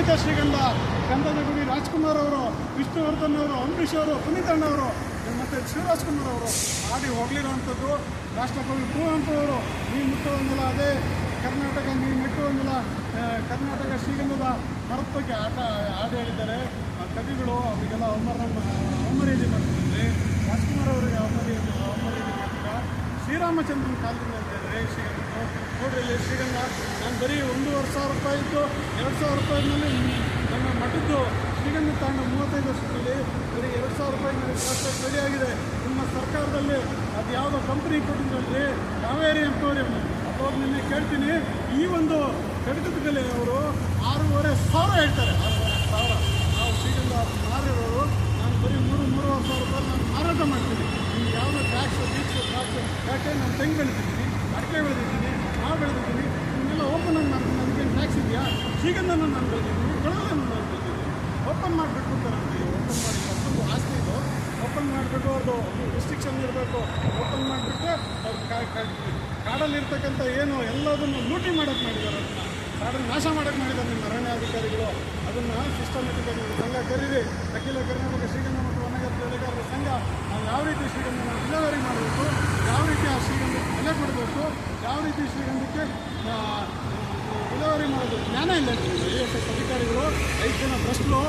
ಅರ್ಪಿತ ಶ್ರೀಗಂಧ ಗಂಧದ ಗುಡಿ ರಾಜ್ಕುಮಾರ್ ಅವರು ವಿಷ್ಣುವರ್ಧನ್ ಅವರು ಅಂಬರೀಷ್ ಅವರು ಪುನೀತ್ ಅಣ್ಣ ಅವರು ಮತ್ತು ಶಿವರಾಜ್ಕುಮಾರ್ ಅವರು ಆಡಿ ಹೋಗಲಿರುವಂಥದ್ದು. ರಾಷ್ಟ್ರಕವಿ ಕುವೆಂಪು ಅವರು ನೀ ಮುಟ್ಟುವಂದಿಲ್ಲ ಅದೇ ಕರ್ನಾಟಕ ನೀ ಮೆಟ್ಟುವಂಗಿಲ್ಲ ಆ, ಕರ್ನಾಟಕ ಶ್ರೀಗಂಧದ ಬಗ್ಗೆ ಆಟ ಹಾಡು ಹೇಳಿದ್ದಾರೆ. ಆ ಕವಿಗಳು ಅವರಿಗೆಲ್ಲ ಅವಮಾನ ಅವಮರ್ಯಾದೆ ಮಾಡ್ತಿದ್ದಾರೆ. ರಾಜ್ಕುಮಾರ್ ಅವರಿಗೆ ಅವಮರ್ಯಾದೆ ಅವಮರ್ಯಾದೆ ಮಾಡ್ತಾರೆ ಶ್ರೀರಾಮಚಂದ್ರನ ಕಾಲದಿಂದ ಹೇಳಿದರೆ ಶ್ರೀಗಂಧ ನೋಡ್ರಿ ಶ್ರೀಗಂಧ ನಾನು ಬರೀ ಒಂದೂವರೆ ಸಾವಿರ ರೂಪಾಯಿ ಇದ್ದು ಎರಡು ಸಾವಿರ ರೂಪಾಯಿನಲ್ಲಿ ನನ್ನ ಮಠದ್ದು ಶ್ರೀಗಂಧ ತಾಂಡ ಮೂವತ್ತೈದು ವರ್ಷದಲ್ಲಿ ಬರೀ ಎರಡು ಸಾವಿರ ರೂಪಾಯಿ ನನಗೆ ಕಾಸ್ಟ್ ರೆಡಿ ಆಗಿದೆ. ನಿಮ್ಮ ಸರ್ಕಾರದಲ್ಲಿ ಅದು ಯಾವುದೋ ಕಂಪ್ನಿ ಕೊಟ್ಟಿದ್ದಲ್ಲಿ ಕಾವೇರಿ ಎಂಪೋರಿಯಂ ಅಥವಾ ನಿನ್ನೆ ಕೇಳ್ತೀನಿ, ಈ ಒಂದು ಕಡಿತದ ಬೆಲೆ ಅವರು ಆರೂವರೆ ಸಾವಿರ ಹೇಳ್ತಾರೆ. ಆರೂವರೆ ಸಾವಿರ. ನಾವು ಶ್ರೀಗಂಧ ಮಾರಿರೋರು, ನಾನು ಬರೀ ಮೂರು, ಮೂರುವರೆ ಸಾವಿರ ರೂಪಾಯಿ ನಾನು ಮಾರಾಟ ಮಾಡ್ತೀನಿ. ನಿಮ್ಗೆ ಯಾವುದೋ ಟ್ಯಾಕ್ಸ್ ಟ್ಯಾಕ್ಸ್ ಯಾಕೆ ನಾನು ತೆಂಗು ಬೆಳೆದಿದ್ದೀನಿ ಅಡಿಕೆ ಬೆಳೆದಿದ್ದೀನಿ. ಮಾವು ಬೆಳೆದಿದ್ದೀನಿ ಇವನ್ನೆಲ್ಲ ಓಪನ್ ಆಗಿ ಮಾಡ್ತೀನಿ ನನಗೆ ಟ್ಯಾಕ್ಸ್ ಇದೆಯಾ? ಶ್ರೀಗಂಧನ ನಾನು ಬೆಳೆದಿದ್ದೀನಿ ಬೆಳೆದನ್ನು ನಾನು ಬೆಳೆದಿದ್ದೀನಿ ಓಪನ್ ಮಾಡಬೇಕು ಅಂತ ನನಗೆ ಓಪನ್ ಮಾಡಿ ಅಷ್ಟೊಂದು ಆಸ್ತಿ ಇದು. ಓಪನ್ ಮಾಡಿಬಿಟ್ಟು ಅವ್ರದ್ದು ರಿಸ್ಟ್ರಿಕ್ಷನ್ ಇರಬೇಕು. ಓಪನ್ ಮಾಡಿಬಿಟ್ಟು ಅವ್ರು ಕಾಡಲ್ಲಿರ್ತಕ್ಕಂಥ ಏನು ಎಲ್ಲದನ್ನು ಲೂಟಿ ಮಾಡೋಕ್ಕೆ ಮಾಡಿದ್ದಾರೆ ಅದನ್ನು ನಾಶ ಮಾಡೋಕ್ಕೆ ಮಾಡಿದ್ದಾರೆ ನಿಮ್ಮ ಅರಣ್ಯಾಧಿಕಾರಿಗಳು ಅದನ್ನು ನೀವು ಸಂಘ ಕರೀರಿ. ಅಖಿಲ ಕರ್ನಾಟಕ ಶ್ರೀಗಂಧ ಮತ್ತು ವನಗತ ಬೆಳೆಗಾರರ ಸಂಘ, ನಾವು ಯಾವ ರೀತಿ ಶ್ರೀಗಂಧನ ವಿಲೇವಾರಿ ಮಾಡಬೇಕು? ಯಾವ ರೀತಿ ಆ ಶ್ರೀಗಂಧಕ್ಕೆ ಬೆಲೆ ಕೊಡಬೇಕು. ಯಾವ ರೀತಿ ಶ್ರೀಗಂಧಕ್ಕೆ ವಿಲೇವಾರಿ ಮಾಡೋದು, ಜ್ಞಾನ ಇಲ್ಲ ಐ ಎಸ್ ಎಸ್ ಅಧಿಕಾರಿಗಳು ಐದು ಜನ ಭ್ರಷ್ಟರು,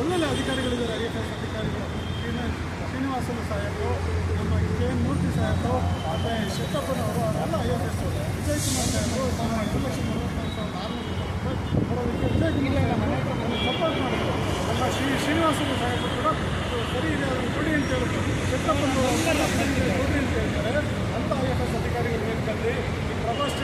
ಒಳ್ಳೊಳ್ಳೆ ಅಧಿಕಾರಿಗಳಿದ್ದಾರೆ. ಐ ಎಸ್ ಎಸ್ ಅಧಿಕಾರಿಗಳು, ಶ್ರೀನ- ಶ್ರೀನಿವಾಸನ ಸಾಹೇಬರು ನಮ್ಮ ಕೆ ಎನ್ ಮೂರ್ತಿ ಸಾಹೇಬರು ಮತ್ತು ಶೆಟ್ಟಪ್ಪನವರು ಅವರೆಲ್ಲ I S S Vijay Kumar ಸಾಹೇಬರು ತಮ್ಮ ಎರಡು ಲಕ್ಷ ನಲವತ್ತೈದು ಸಾವಿರದ ಆರುನೂರು ಬರೋದಕ್ಕೆ ವಿಜಯ್ ಕುಮಾರ್ ಸಪೋರ್ಟ್ ಮಾಡಿದ್ರು. ನಮ್ಮ ಶ್ರೀ, ಶ್ರೀನಿವಾಸನ ಸಾಹೇಬರು ಕೂಡ ಸರಿ ಇದೆ ಅವರು ಕೊಡಿ ಅಂತ ಹೇಳಿದ್ರು. ಶೆಟ್ಟಪ್ಪನವರು ಕೊಡಿ ಅಂತ ಹೇಳ್ತಾರೆ ಅಂತ ಐ ಅಧಿಕಾರಿಗಳು ಹೇಳ್ತಾರೆ ಈ ಪ್ರಭಾಸ್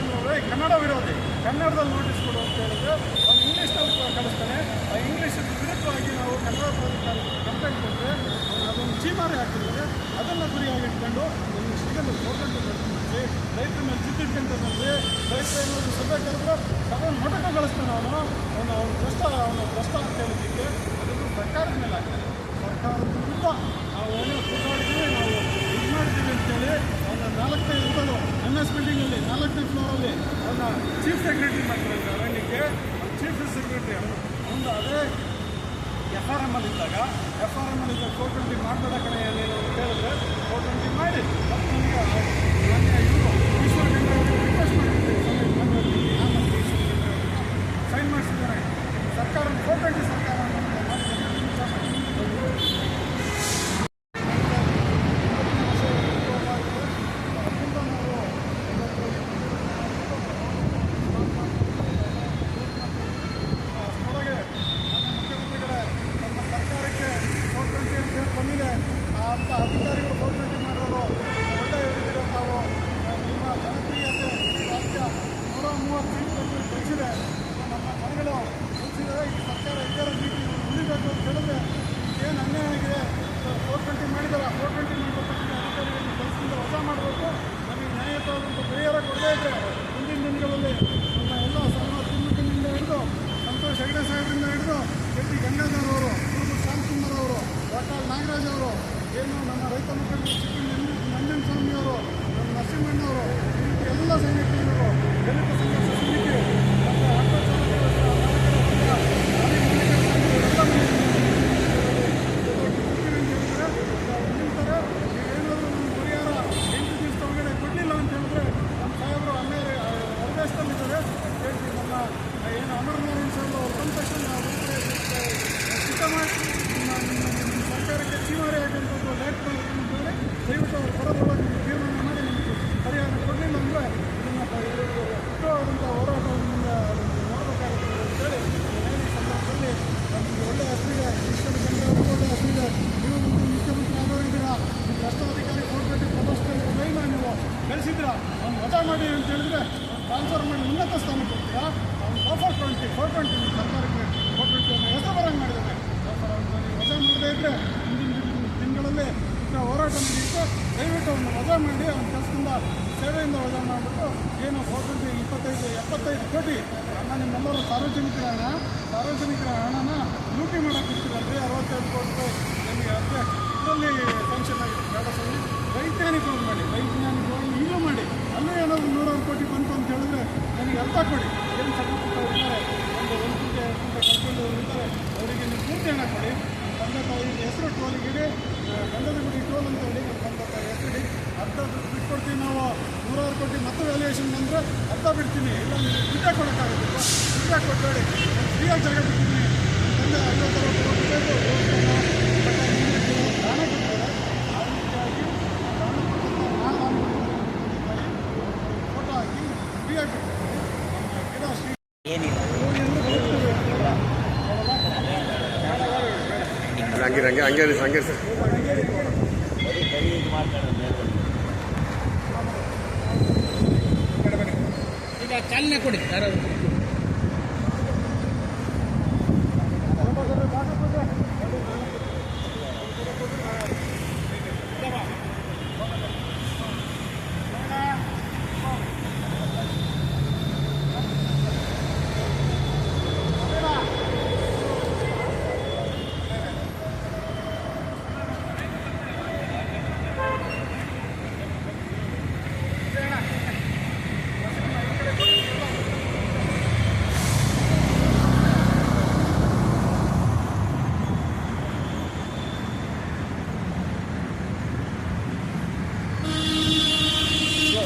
ಕನ್ನಡ ವಿರೋಧಿ. ಕನ್ನಡದಲ್ಲಿ ನೋಟಿಸ್ ಕೊಡು ಅಂತ ಹೇಳಿದ್ರೆ ಅವ್ನು ಇಂಗ್ಲೀಷ್ನಲ್ಲಿ ಕಳಿಸ್ತಾನೆ. ಆ ಇಂಗ್ಲೀಷ್ ವಿರುದ್ಧವಾಗಿ ನಾವು ಕನ್ನಡ ಕಂಪ್ಲೇಂಟ್ ಕೊಟ್ಟರೆ ಅದೊಂದು ಚೀಮಾರಿ ಹಾಕಿದ್ರೆ ಅದನ್ನು ಗುರಿಯಾಗಿ ಇಟ್ಕೊಂಡು ಒಂದು ಸಿಗಲು ಹೋಗಂಟು ಬೆಳೆಸಿ ರೈತರ ಮೇಲೆ ಜಿದ್ದಿಟ್ಕೊಂಡ್ರೆ ರೈತರ ಏನಾದರೂ ಸಭೆ ಕರೆದ್ರೆ ಸಭೆ ಮೊಟಕ ಕಳಿಸ್ತಾನೆ ಅವನು. ಅವನು ಅವನ ಪ್ರಸ್ತಾವ ಅವನ ಪ್ರಸ್ತಾವ ಅಂತ ಹೇಳಿದ್ದಕ್ಕೆ ಅದನ್ನು ಸರ್ಕಾರದ ಮೇಲೆ ಹಾಕ್ತಾರೆ. ಸರ್ಕಾರದ ವಿರುದ್ಧ ನಾವು ಏನೋ ಕೂತಾಡ್ತೀವಿ ನಾವು ಇದು ಮಾಡ್ತೀವಿ ಅಂತೇಳಿ ನಾಲ್ಕನೇ ಇರ್ಬೋದು. ಎನ್ ಎಸ್ ಬಿಲ್ಡಿಂಗಲ್ಲಿ ನಾಲ್ಕನೇ ಫ್ಲೋರಲ್ಲಿ ಅವನ ಚೀಫ್ ಸೆಕ್ರೆಟರಿ ಮಾಡ್ತಾರೆ ಅರಣ್ಯಕ್ಕೆ ಚೀಫ್ ಸೆಕ್ರೆಟರಿ ಅವನು ಒಂದು ಅದೇ ಎಫ್ ಆರ್ ಎಂ ಅಲ್ಲಿ ಇದ್ದಾಗ. ಎಫ್ ಆರ್ ಎಂ ಅಲ್ಲಿ ಇದ್ದಾಗ ಫೋರ್ ಟ್ವೆಂಟಿ ಮಾಡಬೇಡ ಕಡೆ ಏನೇನು ಅಂತ ಹೇಳಿದ್ರೆ ಫೋರ್ ಟ್ವೆಂಟಿ ಮಾಡಿ. ಮತ್ತು ನನಗೆ ಮೊನ್ನೆ ಇವರು ವಿಶ್ವಗಂಧ ರಿಕ್ವೆಸ್ಟ್ ಮಾಡಿದ್ದೆ ಸೈನ್ ಮಾಡಿಸಿದ್ದಾರೆ ಸರ್ಕಾರ ಫೋರ್ ಟ್ವೆಂಟಿ ಸರ್ಕಾರ ಅಂತ ಮಾಡಿ ಒಳಗೆ ನಮ್ಮ ಮುಖ್ಯಮಂತ್ರಿಗಳೇ ನಮ್ಮ ಸರ್ಕಾರಕ್ಕೆ ಫೋರ್ಟ್ವೆಂಟಿ ಅಂತ ಹೇಳಿ ಬಂದಿದೆ ಆ ಅಂತ ಅಧಿಕಾರಿಗಳು ಫೋರ್ಟ್ವೆಂಟಿ ಮಾಡೋರು ಒಳ್ಳೆ ನಾವು ತಾವು. ನಿಮ್ಮ ಜನಪ್ರಿಯತೆ ರಾಜ್ಯ ನೂರ ಮೂವತ್ತು ಸೀಟ್ಗಳು ಗಳಿಸಿದೆ. ನಮ್ಮ ಜನಗಳು ಗಳಿಸಿದರೆ ಈ ಸರ್ಕಾರ ಇದರ ನೀತಿ ಉಳಿಬೇಕು ಅಂತ ಹೇಳಿದ್ರೆ, ಏನು ಅನ್ಯಾಯ ಆಗಿದೆ? ಫೋರ್ ಟ್ವೆಂಟಿ ಮಾಡಿದ್ದಾರೆ ಫೋರ್ ಟ್ವೆಂಟಿ ಮಾಡಬೇಕಂತ ಅಧಿಕಾರಿಗಳನ್ನು ಕೆಲಸದಿಂದ ವಜಾ ಮಾಡಬೇಕು ನಮಗೆ ನ್ಯಾಯಯುತವಾದಂಥ ಪರಿಹಾರ ಕೊಡದೇ ಇದ್ದರೆ ಮುಂದಿನ ದಿನಗಳಲ್ಲಿ ನಮ್ಮ ಎಲ್ಲ ಸನ್ಮಾನ ತಿಮ್ಮಕ್ಕನಿಂದ ಹಿಡಿದು ಸಂತೋಷ್ ಹೆಗಡೆ ಸಾಹೇಬರಿಂದ ಹಿಡಿದು ಕೆ ಪಿ ಗಂಗಾಧರ್ ಅವರು ಕುರುಬು ಶ್ಯಾಮಸುಂದರ್ ಅವರು ವಾಟಾಳ್ ನಾಗರಾಜ್ ಅವರು ಏನು ನಮ್ಮ ರೈತ ಮುಖಂಡರು ಚಿಕ್ಕ ನಂಜನ ಸ್ವಾಮಿ ಅವರು ನಮ್ಮ ನರಸಿಂಹಣ್ಣ ಅವರು ಈ ರೀತಿ ಎಲ್ಲ ಸೈನಿಕರು ದಲಿತ ಸಂಘರ್ಷ ಸಮಿತಿ ಮತ್ತು ಆಟೋ ಚಾಲಕರ ಚಾಲಕರ ಸಂಘ, ಲಾರಿ ಮಾಲೀಕರ ಸಂಘ ಇವರೆಲ್ಲ ನಿಲ್ತಾರೆ ನೀವೇನಾದರೂ ನಮ್ಮ ಪರಿಹಾರ ಎಂಟು ದಿವಸ ಒಳಗಡೆ ಕೊಡಲಿಲ್ಲ ಅಂತ ಹೇಳಿದ್ರೆ ನಮ್ಮ ಸಾಹೇಬರು ಅಲ್ಲೇ ಹೊರದೇಶದಲ್ಲಿದ್ದಾರೆ ಹೇಳ್ತೀವಿ ನಮ್ಮ ಏನು ಅಮರನಾರಾಯಣ ಸಾಹೇಬ್ ಅವ್ರ ಬಂದ ತಕ್ಷಣ ನಾವು ಸಿದ್ಧ ಮಾಡಿ ನಿಮ್ಮ ನಿಮ್ಮ ನಿಮ್ಮ ಸರ್ಕಾರಕ್ಕೆ ಚೀಮಾರಿ ಹಾಕುವಂಥದ್ದು ಲೇಟ್ ಮಾಡ್ಕೊಂಡ್ರೆ ದಯವಿಟ್ಟು ಅವ್ರು ಬರೋದ್ರೊಳಗೆ ಜೀವನ ಮಾಡಿ ಪರಿಹಾರ ಕೊಡಲಿಲ್ಲ ಅಂದರೆ ಇದನ್ನು ಉತ್ತಮವಾದಂಥ ಹೋರಾಟದಿಂದ ನೋಡಬೇಕಾಗುತ್ತೆ ಅಂತೇಳಿ ಈ ಸಂದರ್ಭದಲ್ಲಿ ನಮಗೆ ಒಳ್ಳೆಯ ಹೆಸರಿದೆ ಈಶ್ವರ ಚಂದ್ರ ಒಳ್ಳೆಯ ಹೆಸರಿದೆ ನೀವು ಮುಖ್ಯಮಂತ್ರಿ ಆಗೋರಿದ್ದೀರಾ ನಿಮ್ಮ ಭ್ರಷ್ಟಾಧಿಕಾರಿ ಕೋರ್ಟ್ನಲ್ಲಿ ಪ್ರದರ್ಶನ ನೀವು ಬೆಳೆಸಿದ್ರ ಅವ್ನು ಮತ ಮಾಡಿ ಅಂತ ಹೇಳಿದ್ರೆ ಟ್ರಾನ್ಸ್ಫರ್ ಮಾಡಿ ಉನ್ನತ ಸ್ಥಾನಕ್ಕೆ ಹೋಗ್ತೀರಾ? ಅವ್ನು ಫೋರ್ ಟ್ವೆಂಟಿ ಫೋರ್ ಟ್ವೆಂಟಿ ಸರ್ಕಾರಕ್ಕೆ ಫೋರ್ ಟ್ವೆಂಟಿ ಅವ್ರನ್ನ ಹೆಸರು ಬರಂಗೆ ಮಾಡಿದ್ದಾರೆ ವಜಾ ಮಾಡದೇ ಇದ್ದರೆ ಮುಂದಿನ ತಿಂಗಳಲ್ಲಿ ಹೋರಾಟ ನಡೆಯುತ್ತೆ. ದಯವಿಟ್ಟು ಅವ್ನು ವಜಾ ಮಾಡಿ, ಅವ್ನ ಕೆಲಸದಿಂದ ಸೇವೆಯಿಂದ ವಜಾ ಮಾಡಿಬಿಟ್ಟು ಏನು ಫೋರ್ ಟ್ವೆಂಟಿ ಇಪ್ಪತ್ತೈದು, ಎಪ್ಪತ್ತೈದು ಕೋಟಿ ಹಣ ನಿಮ್ಮೆಲ್ಲರೂ ಸಾರ್ವಜನಿಕರ ಹಣ. ಸಾರ್ವಜನಿಕರ ಹಣನ ಲೂಟಿ ಮಾಡೋಕೆ ಇರ್ತೀರಲ್ರಿ ಅರವತ್ತೈದು ಕೋಟಿ ರೂಪಾಯಿ ನಿಮಗೆ ಇದರಲ್ಲಿ ಫಂಕ್ಷನ್ ಆಗಿದೆ ಬೇಡ ಸ್ವಾಮಿ ವೈಜ್ಞಾನಿಕವಾಗಿ ಮಾಡಿ ವೈಜ್ಞಾನಿಕವಾಗಿ ಈಗಲೂ ಮಾಡಿ ಅಲ್ಲೂ ಏನಾದರೂ ನೂರಾರು ಕೋಟಿ ಬಂತು ಅಂತ ಹೇಳಿದ್ರೆ ನನಗೆ ಅರ್ಥ ಕೊಡಿ ಏನು ಸಣ್ಣ ಪುಟ್ಟ ಇದ್ದಾರೆ ಒಂದು ಒಂದು ಗಂಟೆ ಎರಡು ಗಂಟೆ ಕರ್ಕೊಂಡು ಟೋಲಿಗೆ ಗುಡಿ ಟೋಲ್ ಅಂತ ಹೇಳಿ ಬಂದಂಥ ಹೆಸರಿ ಅರ್ಧ ಬಿಟ್ಕೊಡ್ತೀವಿ ನಾವು. ನೂರಾರು ಕೋಟಿ ಮತ್ತೆ ವ್ಯಾಲ್ಯೂಯೇಷನ್ ಬಂದರೆ ಅರ್ಧ ಬಿಡ್ತೀನಿ. ಇಲ್ಲ ದುಡ್ಡೇ ಕೊಡೋಕ್ಕಾಗುತ್ತಿಲ್ಲ ದುಡ್ಡೇ ಕೊಟ್ಟಬೇಡಿ ಫ್ರೀಯಾಗಿ ಜಾಗ ಬಿಡ್ತೀನಿ ತಂದೆ ಐವತ್ತು ಹಂಗೆ ಹಂಗೆ ಹಂಗೆ ಹಂಗೆ ಸರ್ ಈಗ ಕೊಡಿ ಯಾರಾದ್ರು.